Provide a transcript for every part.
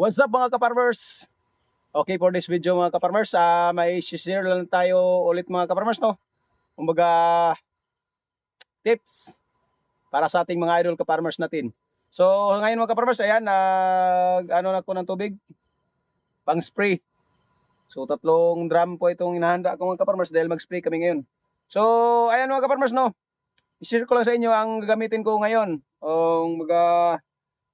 What's up mga kaparmers? Okay for this video mga kaparmers, ah may share lang tayo ulit mga kaparmers no. Kumbaga tips para sa ating mga idol kaparmers natin. So ngayon mga kaparmers, ayan nag ano na ko ng tubig pang spray. So tatlong drum po itong inahanda ko mga kaparmers dahil mag-spray kami ngayon. So ayan mga kaparmers no. I-share ko lang sa inyo ang gagamitin ko ngayon. O mga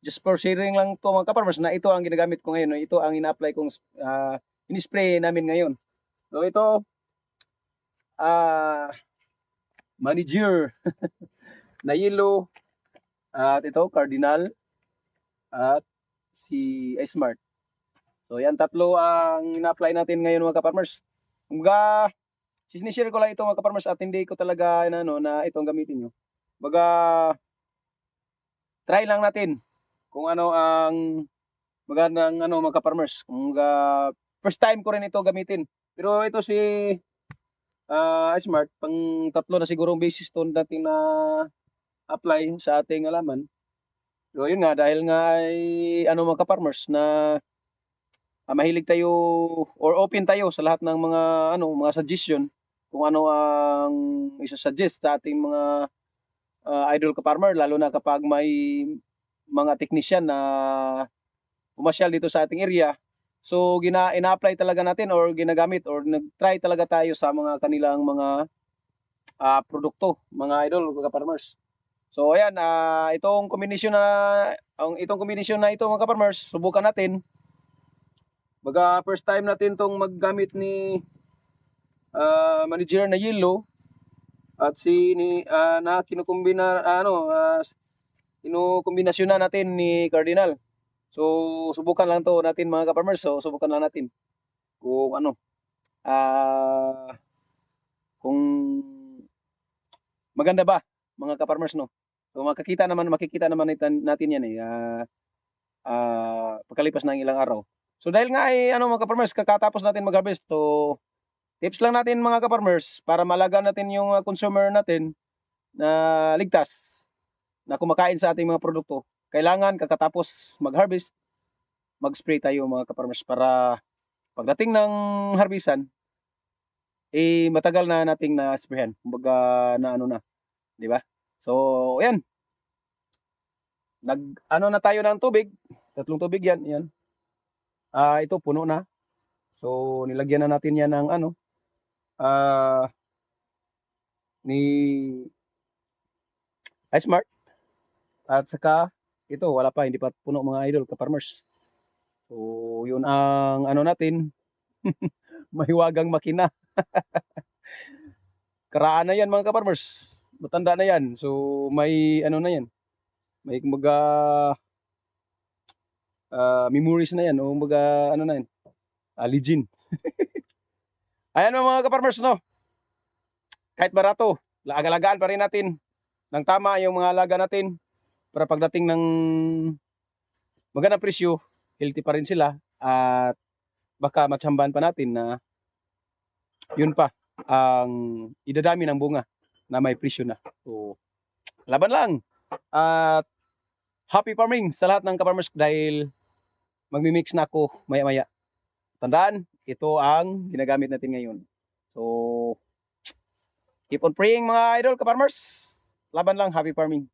just for sharing lang to mga kaparmers na ito ang ginagamit ko ngayon. Ito ang ina-apply kong uh, in-spray namin ngayon. So ito, ah manager na yellow at ito cardinal at si smart. So yan tatlo ang ina-apply natin ngayon mga kaparmers. Kumbaga, sinishare ko lang ito mga kaparmers at hindi ko talaga na, ano, na ito ang gamitin nyo. Baga, try lang natin kung ano ang magandang ano mga kaparmers. Kung uh, first time ko rin ito gamitin. Pero ito si ah, Smart, pang tatlo na siguro basis to natin na apply sa ating alaman. Pero yun nga, dahil nga ay ano mga kaparmers na ah, mahilig tayo or open tayo sa lahat ng mga ano mga suggestion kung ano ang isa-suggest sa ating mga ah, idol ka-farmer lalo na kapag may mga technician na pumasyal dito sa ating area. So gina ina-apply talaga natin or ginagamit or nag-try talaga tayo sa mga kanilang mga ah, produkto, mga idol ka-farmers. So ayan, ah, itong kombinasyon na ang itong kombinasyon na ito mga ka-farmers, subukan natin. Baga first time natin tong maggamit ni ah, manager na yellow at si ni ah, na kinukumbina ano ah, kinukombinasyon na natin ni Cardinal. So subukan lang to natin mga ka-farmers. So subukan lang natin kung ano ah kung maganda ba mga ka-farmers no. So makikita naman makikita naman natin, yan eh ah ah, pagkalipas ng ilang araw. So dahil nga ay ano mga ka-farmers kakatapos natin mag-harvest so tips lang natin mga ka-farmers para malaga natin yung ah, consumer natin na ligtas na kumakain sa ating mga produkto. Kailangan kakatapos mag-harvest, mag-spray tayo mga ka-farmers para pagdating ng harbisan, eh matagal na nating na-sprayhan. Kumbaga na ano na, di ba? So, ayan. Nag ano na tayo ng tubig, tatlong tubig yan, yan. Ah, ito puno na. So, nilagyan na natin yan ng ano, ah ni iSmart. At saka ito wala pa hindi pa puno mga idol ka-farmers. So yun ang ano natin mahiwagang makina. Karaan na yan mga ka-farmers. Matanda na yan. So may ano na yan. May kumbaga ah, memories na yan o kumbaga ano na yan. Ah, legend. Ayan mga ka-farmers no. Kahit barato, alagaan pa rin natin ng tama yung mga alaga natin para pagdating ng magandang presyo, healthy pa rin sila at baka matsambahan pa natin na yun pa ang idadami ng bunga na may presyo na. So, laban lang. At happy farming sa lahat ng kaparmers dahil magmi-mix na ako maya-maya. Tandaan, ito ang ginagamit natin ngayon. So, keep on praying mga idol kaparmers. Laban lang, happy farming.